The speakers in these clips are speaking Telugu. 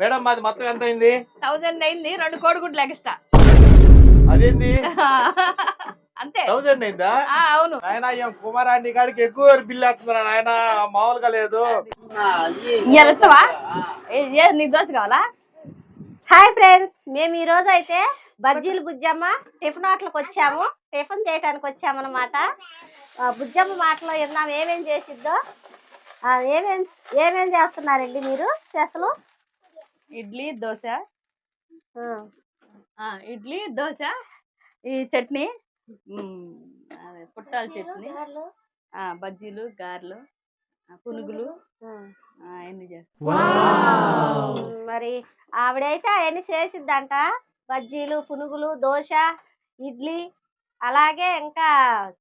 మేడం మాది మొత్తం ఎంత అయింది థౌజండ్ అయింది రెండు కోడిగుడ్లు ఎక్స్ట్రా. అదేంది? అంతే. థౌసండ్ అయిందా? ఆ, అవును. ఆయన ఏం కుమారాంటి కాడికి ఎక్కువ బిల్లు వేస్తున్నారు ఆయన మామూలుగా లేదు. ఏ, నీకు దోశ కావాలా? హాయ్ ఫ్రెండ్స్ మేము ఈ రోజు అయితే బజ్జీలు బుజ్జమ్మ టిఫిన్ హోటల్కి వచ్చాము. టిఫిన్ చేయడానికి వచ్చామన్నమాట. బుజ్జమ్మ మాటలో విన్నాం ఏమేం చేసిద్దో. ఏమేం ఏమేం చేస్తున్నారండి మీరు? అసలు ఇడ్లీ దోశ. ఆ, ఇడ్లీ దోశ ఈ చట్నీ పుట్టాల చట్నీ. ఆ, బజ్జీలు గారెలు పునుగులు. ఆ, అన్ని చేస్తాం. మరి ఆవిడైతే అవన్నీ చేసిద్దంట. బజ్జీలు పునుగులు దోశ ఇడ్లీ అలాగే ఇంకా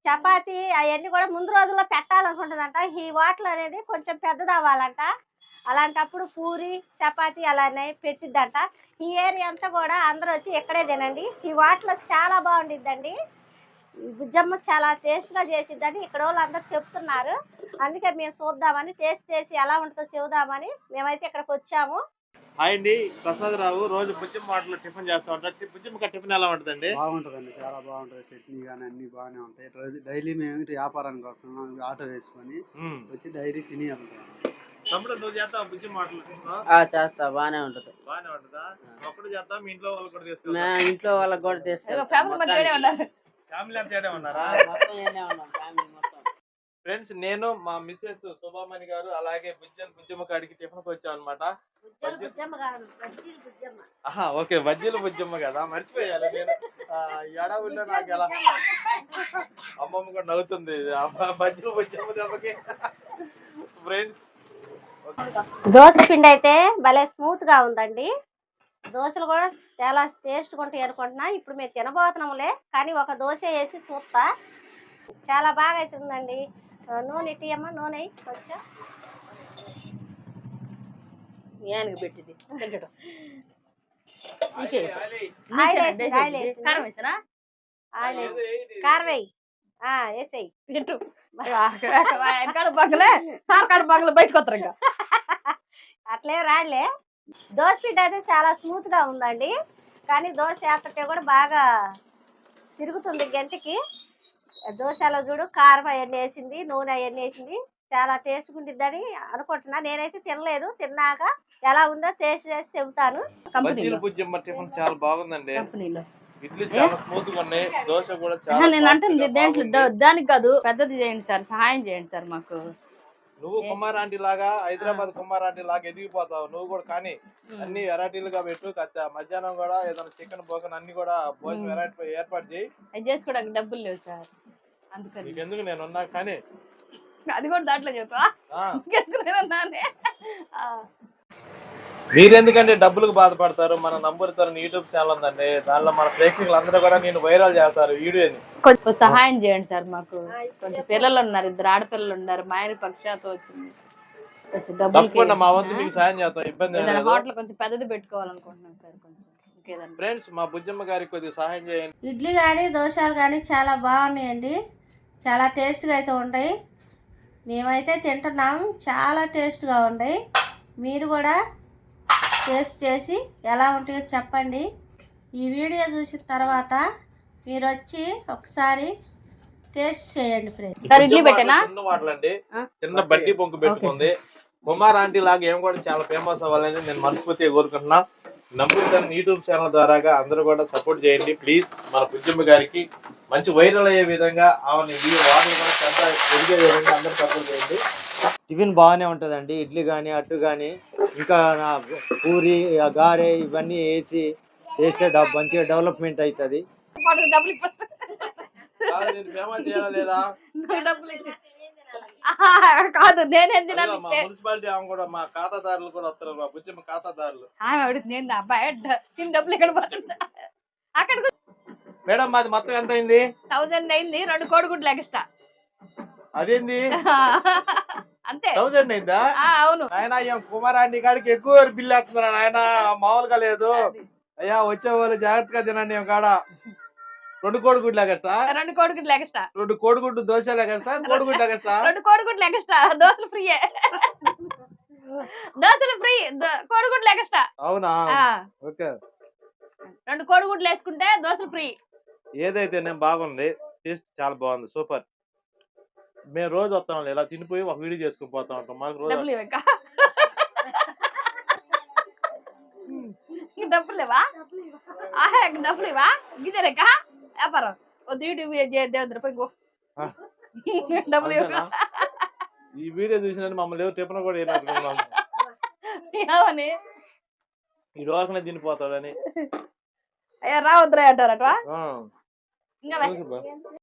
చపాతి అవన్నీ కూడా ముందు రోజుల్లో పెట్టాలనుకుంటుందంట. ఈ వాటర్ అనేది కొంచెం పెద్దది అవ్వాలంట అలాంటప్పుడు పూరి చపాతి అలానే పెట్టిద్దంట. ఈ ఏరియా అంతా కూడా అందరూ వచ్చి ఇక్కడే తినండి. ఈ వాటిలో చాలా బాగుండిద్దండి. గుజ్జమ్మ చాలా టేస్ట్గా చేసిద్దని ఇక్కడ వాళ్ళు అందరు చెప్తున్నారు. అందుకే మేము చూద్దామని టేస్ట్ చేసి ఎలా ఉంటుందో చూద్దామని మేమైతే ఇక్కడికి వచ్చాము. హాయ్ అండి ప్రసాద్ రావు. రోజు బుజ్జిమ్మ మాటలో టిఫిన్ చేస్తా ఉంటారు. బుజ్జిమ్మ టిఫిన్ ఎలా ఉంటుందండి? బాగుంటుందండి చాలా బాగుంటుంది. చట్నీ కానీ అన్ని బాగానే ఉంటాయి. రోజు డైలీ మేము వ్యాపారానికి వస్తున్నాం ఆటో వేసుకొని. వచ్చి డైలీ తిని వెళ్తాం. తమ్ముడు నువ్వు చేస్తావు బుజ్జిమ్మ మాటలు చేస్తా. బానే ఉంటది. బాగానే ఉంటుందా? ఒక్కడు చేస్తాం మీ ఇంట్లో వాళ్ళు కూడా మా తీసుకెళ్తాం ఇంట్లో వాళ్ళకి కూడా. ఉన్నారు? ఫ్యామిలీ అంతా ఏడే ఉన్నారా? మొత్తం ఉన్నాం. ఫ్యామిలీ ఫ్రెండ్స్ నేను మా మిస్సెస్ శుభామణి గారు అలాగే బుజ్జం బుజ్జమ్మ కాడికి టిఫిన్కి వచ్చాం అనమాట బుజ్జలు బుజ్జమ్మ కాదు బజ్జీలు బుజ్జమ్మ. ఆహా ఓకే వజ్జీలు బుజ్జమ్మ కదా మర్చిపోయాలి నేను. ఎడవుల్లో నాకు ఎలా అమ్మమ్మ కూడా నవ్వుతుంది బజ్జీలు బుజ్జమ్మ దెబ్బకి. ఫ్రెండ్స్ దోశ పిండి అయితే భలే స్మూత్గా ఉందండి. దోశలు కూడా చాలా టేస్ట్ ఉంటాయి అనుకుంటున్నా. ఇప్పుడు మేము తినబోతున్నాములే కానీ ఒక దోశ వేసి చూస్తా చాలా బాగా అవుతుందండి నూనె ఇటీయమ్మ నూనె కొంచెం ఏనుగు పెట్టింది. తింటాడు. కారం వేసానా. కారం వేయి. వేసేయ్ తింటూ. బంగలు బయటకు వస్తారు ఇంకా. అట్లే రాలే దోశ పిండి అయితే చాలా స్మూత్గా ఉందండి. కానీ దోశ వేస్తుంటే కూడా బాగా తిరుగుతుంది గంటకి. దోశలో చూడు కారం అవన్నీ వేసింది నూనె అవన్నీ వేసింది. చాలా టేస్ట్ ఉండిద్దని అనుకుంటున్నా. నేనైతే తినలేదు. తిన్నాక ఎలా ఉందో టేస్ట్ చేసి చెబుతాను. చాలా బాగుందండి. నేను అంటుంది దేంట్లో దానికి కాదు పెద్దది చేయండి సార్ సహాయం చేయండి సార్ మాకు. నువ్వు కుమార్ ఆంటీ లాగా హైదరాబాద్ కుమార్ ఆంటీ లాగా ఎదిగిపోతావు. నువ్వు కూడా కానీ అన్ని వెరైటీలుగా పెట్టు. మధ్యాహ్నం కూడా ఏదైనా చికెన్ బోకన్ అన్ని కూడా భోజనం. వెరైటీ ఏర్పాటు చేయి. చేసుకోవడానికి డబ్బులు లేవు సార్. అందుకని. నీకెందుకు నేను ఉన్నా కానీ అది కూడా దాంట్లో చెప్తా మీరెందుకంటే డబ్బులకు బాధపడతారు? మన నంబర్ తరని యూట్యూబ్ ఛానల్ ఉందండి. దానిలో మన ప్రేక్షకులు అందరూ కూడా నేను వైరల్ చేస్తారు వీడియోని. కొంచెం సహాయం చేయండి సార్ మాకు. కొంచెం పిల్లలు ఉన్నారు ఇద్దరు ఆడపిల్లలు ఉన్నారు మా ఆయన పక్షాతో వచ్చింది. కొంచెం తప్పకుండా మా వంతు మీకు సాయం చేస్తాం ఇబ్బంది హోటల్ కొంచెం పెద్దది పెట్టుకోవాలనుకుంటున్నాం సార్ కొంచెం. ఫ్రెండ్స్ మా బుజ్జమ్మ గారికి కొద్దిగా సహాయం చేయండి. ఇడ్లీ కానీ దోశలు కానీ చాలా బాగున్నాయండి. చాలా టేస్ట్గా అయితే ఉంటాయి. మేమైతే తింటున్నాం. చాలా టేస్ట్గా ఉన్నాయి మీరు కూడా టేస్ట్ చేసి ఎలా ఉంటాయో చెప్పండి. ఈ వీడియో చూసిన తర్వాత మీరు వచ్చి ఒకసారి టేస్ట్ చేయండి ఫ్రెండ్ సార్ ఇడ్లీ పెట్టేనా? చిన్న బొంకు పెట్టుకుంది. కుమార్ ఆంటీ లాగా ఏం కూడా చాలా ఫేమస్ అవ్వాలని నేను మనస్ఫూర్తిగా కోరుకుంటున్నా. నమ్ముతాను యూట్యూబ్ ఛానల్ ద్వారాగా అందరూ కూడా సపోర్ట్ చేయండి. ప్లీజ్ మన బుజ్జమ్మ గారికి మంచి వైరల్ అయ్యే విధంగా ఆమె ఈ వాటర్ కూడా పెద్ద ఎదిగే విధంగా అందరూ సపోర్ట్ చేయండి. టిఫిన్ బాగానే ఉంటదండి. ఇడ్లీ కానీ అట్టు కానీ ఇంకా నా పూరి గారె ఇవన్నీ వేసి చేస్తే మంచిగా డెవలప్మెంట్ అవుతుంది. కాదు, నేను తినాలి మా మున్సిపాలిటీ ఆమె కూడా మా ఖాతాదారులు కూడా వస్తారు మా బుజ్జమ్మ ఖాతాదారులు. ఆమె అడుగుతుంది నేను అబ్బాయి? డ- తిని డబ్బులు ఎక్కడ పోతుందా? అక్కడికి మేడం మాది మొత్తం ఎంత అయింది థౌజండ్ అయింది రెండు కోడిగుడ్లు ఎక్స్ట్రా. అదేంది? అంతే. థౌసండ్ అయిందా? ఆ, అవును. నాయన ఏం కాడికి ఎక్కువ బిల్లు వేస్తున్నారు నాయన? మామూలుగా లేదు. అయ్యా వచ్చే వాళ్ళు జాగ్రత్తగా తినండి ఏం కాడ. రెండు కోడిగుడ్లు ఎగస్తా రెండు కోడిగుడ్లు ఎక్స్ట్రా. రెండు కోడిగుడ్డు దోశలు ఎగస్తా కోడిగుడ్డు ఎగస్తా రెండు కోడిగుడ్లు ఎక్స్ట్రా. దోశలు ఫ్రీయే. దోశలు ఫ్రీ. కోడిగుడ్లు ఎక్స్ట్రా. అవునా? ఓకే. రెండు కోడిగుడ్లు వేసుకుంటే దోశలు ఫ్రీ. ఏదైతే నేను బాగుంది టేస్ట్ చాలా బాగుంది సూపర్. మేము రోజు వస్తాం ఇలా తినిపోయి ఒక వీడియో చేసుకుని పోతా ఉంటాం. మాకు రోజు డబ్బులు ఇవ్వక? డబ్బులు లేవా? ఆహా డబ్బులు ఇవా గిజరేక వ్యాపారం. వద్దు యూట్యూబ్ దేవుద్ర పోయి గో ఆ. డబ్బులు ఇవ్వక. అంతేనా? ఈ వీడియో చూసిన మమ్మల్ని ఎవరు టిఫిన్ కూడా ఏమని? ఈ రోజునే తినిపోతాడని. అయ్యా రావద్దురా అంటారట ఇంకా వే. చూసు బా.